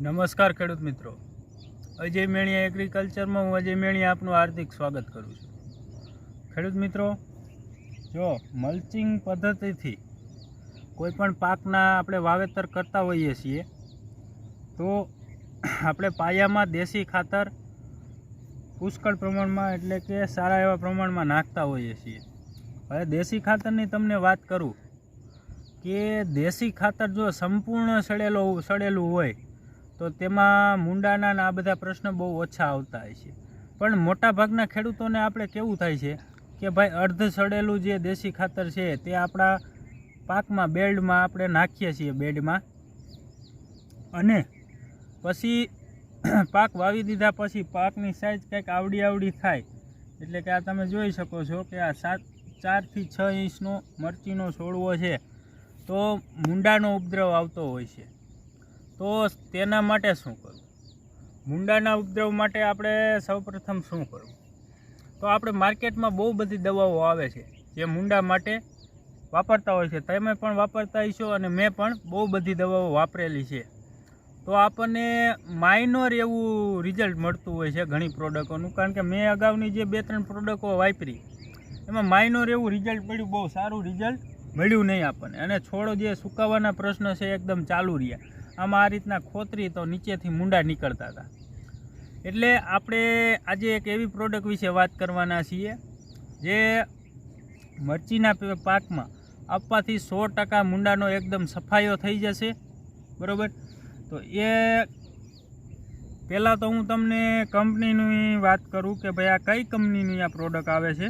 નમસ્કાર ખેડૂત મિત્રો. અજય મેણિયા એગ્રીકલ્ચરમાં હું અજય મેણિયા આપનું હાર્દિક સ્વાગત કરું છું. ખેડૂત મિત્રો, જો મલ્ચિંગ પદ્ધતિથી કોઈપણ પાકના આપણે વાવેતર કરતા હોઈએ છીએ, તો આપણે પાયામાં દેશી ખાતર પુષ્કળ પ્રમાણમાં એટલે કે સારા એવા પ્રમાણમાં નાખતા હોઈએ છીએ. હવે દેશી ખાતરની તમને વાત કરું કે દેશી ખાતર જો સંપૂર્ણ સડેલો સડેલું હોય તો તેમાં મુંડાના આ બધા પ્રશ્નો બહુ ઓછા આવતા હોય છે. પણ મોટાભાગના ખેડૂતોને આપણે કેવું થાય છે કે ભાઈ અર્ધ સડેલું જે દેશી ખાતર છે તે આપણા પાકમાં, બેડમાં આપણે નાખીએ છીએ બેડમાં. અને પછી પાક વાવી દીધા પછી પાકની સાઈઝ કંઈક આવડી આવડી થાય. એટલે કે આ તમે જોઈ શકો છો કે આ સાત ચારથી છ ઇંચનો મરચીનો છોડવો છે. તો મુંડાનો ઉપદ્રવ આવતો હોય છે. તો તેના માટે શું કરવું? મુંડાના ઉપદ્રવ માટે આપણે સૌપ્રથમ શું કરવું? તો આપણે માર્કેટમાં બહુ બધી દવાઓ આવે છે જે મુંડા માટે વાપરતા હોય છે. તમે પણ વાપરતા હશો અને મેં પણ બહુ બધી દવાઓ વાપરેલી છે. તો આપણને માઇનોર એવું રિઝલ્ટ મળતું હોય છે ઘણી પ્રોડક્ટોનું કારણ કે મેં અગાઉની જે બે ત્રણ પ્રોડક્ટો વાપરી, એમાં માઇનોર એવું રિઝલ્ટ મળ્યું બહુ સારું રિઝલ્ટ મળ્યું નહીં આપણને. અને છોડો જે સુકાવાના પ્રશ્ન છે, એકદમ ચાલુ રહ્યા. આમાં આ રીતના ખોતરી તો નીચેથી મૂંડા નીકળતા હતા. એટલે આપણે આજે એક એવી પ્રોડક્ટ વિશે વાત કરવાના છીએ, જે મરચીના પાકમાં આપવાથી સો ટકા મૂંડાનો એકદમ સફાયો થઈ જશે. બરાબર? તો એ પહેલાં તો હું તમને કંપનીની વાત કરું કે ભાઈ આ કઈ કંપનીની આ પ્રોડક્ટ આવે છે?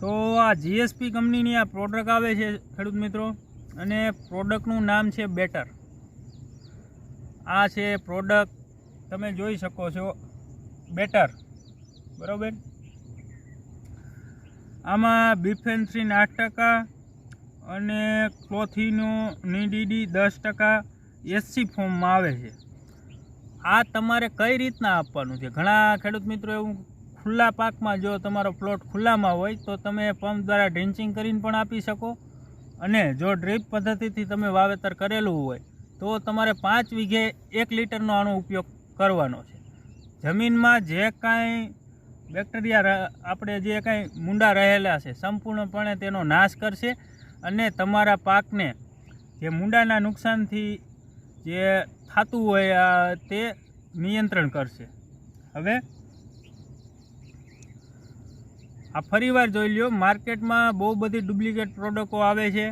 તો આ જીએસપી કંપનીની આ પ્રોડક્ટ આવે છે, ખેડૂત મિત્રો. અને પ્રોડક્ટનું નામ છે બેટર આ છે પ્રોડક્ટ તમે જોઈ શકો છો. બેટર બરાબર? આમાં બિફેન્થ્રીન આઠ ટકા અને ક્લોથીનો નીડીડી દસ ટકા એસસી ફોર્મમાં આવે છે. આ તમારે કઈ રીતના આપવાનું છે? ઘણા ખેડૂત મિત્રો એવું ખુલ્લા પાકમાં જો તમારો પ્લોટ ખુલ્લામાં હોય તો તમે પંપ દ્વારા ડ્રિન્ચિંગ કરીને પણ આપી શકો. અને જો ડ્રીપ પદ્ધતિથી તમે વાવેતર કરેલું હોય તો તમારે પાંચ વીઘે એક લીટરનો આનો ઉપયોગ કરવાનો છે. જમીનમાં જે કાંઈ બેક્ટેરિયા આપણે જે કાંઈ મુંડા રહેલા છે, સંપૂર્ણપણે તેનો નાશ કરશે અને તમારા પાકને જે મૂંડાના નુકસાનથી જે થતું હોય તે નિયંત્રણ કરશે. હવે આ ફરીવાર જોઈ લ્યો, માર્કેટમાં બહુ બધી ડુપ્લિકેટ પ્રોડક્ટો આવે છે.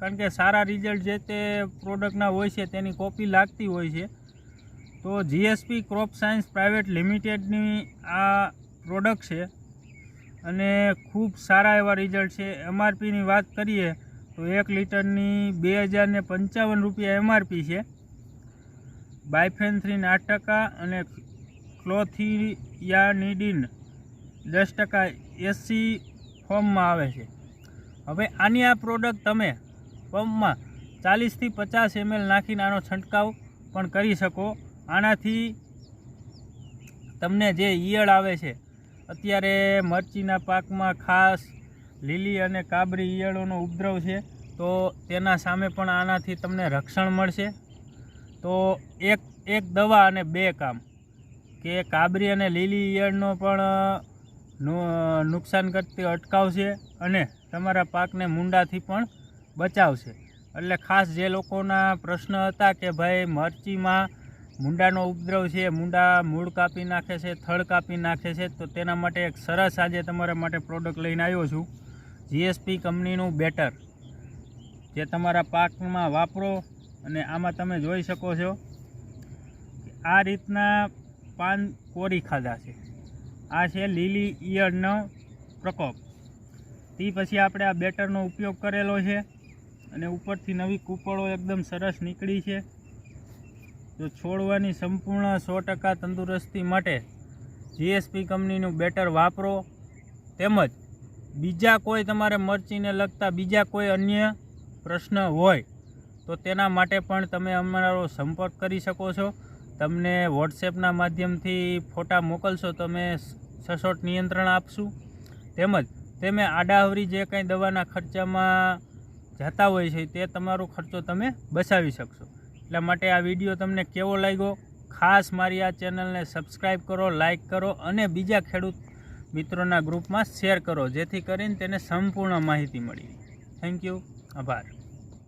કારણ કે સારા રિઝલ્ટ જે તે પ્રોડક્ટના હોય છે, તેની કોપી લાગતી હોય છે. તો જીએસપી ક્રોપ સાયન્સ પ્રાઇવેટ લિમિટેડની આ પ્રોડક્ટ છે અને ખૂબ સારા એવા રિઝલ્ટ છે. એમઆરપીની વાત કરીએ તો એક લીટરની બે હજાર ને પંચાવન રૂપિયા એમઆરપી છે. બાયફેન્થ્રીન આઠ ટકા અને ક્લોથિયાનિડીન દસ ટકા એસી ફોર્મમાં આવે છે. હવે આની આ પ્રોડક્ટ તમે પંપમાં ચાલીસથી પચાસ એમએલ નાખીને આનો છંટકાવ પણ કરી શકો. આનાથી તમને જે ઈયળ આવે છે, અત્યારે મરચીના પાકમાં ખાસ લીલી અને કાબરી ઈયળોનો ઉપદ્રવ છે, તો તેના સામે પણ આનાથી તમને રક્ષણ મળશે. તો એક એક દવા અને બે કામ, કે કાબરી અને લીલી ઈયળનો પણ નુકસાન કરતી અટકાવશે અને તમારા પાકને મુંડાથી પણ બચાવશે. એટલે ખાસ જે લોકોના પ્રશ્ન હતા કે ભાઈ, મરચીમાં મુંડાનો ઉપદ્રવ છે, મુંડા મૂળ કાપી નાખે છે, થળ કાપી નાખે છે, તો તેના માટે એક સરસ આજે તમારા માટે પ્રોડક્ટ લઈને આવ્યો છું. જીએસપી કંપનીનું બેટર. જે તમારા પાકમાં વાપરો અને આમાં તમે જોઈ શકો છો આ રીતના પાન કોરી ખાધા છે. આ છે લીલી ઈયળનો પ્રકોપ. તે પછી આપણે આ બેટરનો ઉપયોગ કરેલો છે. અને ઉપરથી નવી કૂપળો એકદમ સરસ નીકળી છે. જો છોડવાની સંપૂર્ણ સો ટકા તંદુરસ્તી માટે જીએસપી કંપનીનું બેટર વાપરો. તેમજ બીજા કોઈ તમારે મરચીને લગતા બીજા કોઈ અન્ય પ્રશ્ન હોય, તો તેના માટે પણ તમે અમારો સંપર્ક કરી શકો છો. તમને વોટ્સએપના માધ્યમથી ફોટા મોકલશો, તો અમે સચોટ નિયંત્રણ આપશું. તેમજ તમે આડાહવરી જે કંઈ દવાના ખર્ચામાં જતા હોય છે, તે તમારો ખર્ચો તમે બચાવી શકશો. એટલા માટે આ વીડિયો તમને કેવો લાગ્યો? ખાસ મારી આ ચેનલને સબસ્ક્રાઈબ કરો, લાઇક કરો અને બીજા ખેડૂત મિત્રોના ગ્રુપમાં શેર કરો, જેથી કરીને તેને સંપૂર્ણ માહિતી મળી થેન્ક યુ. આભાર.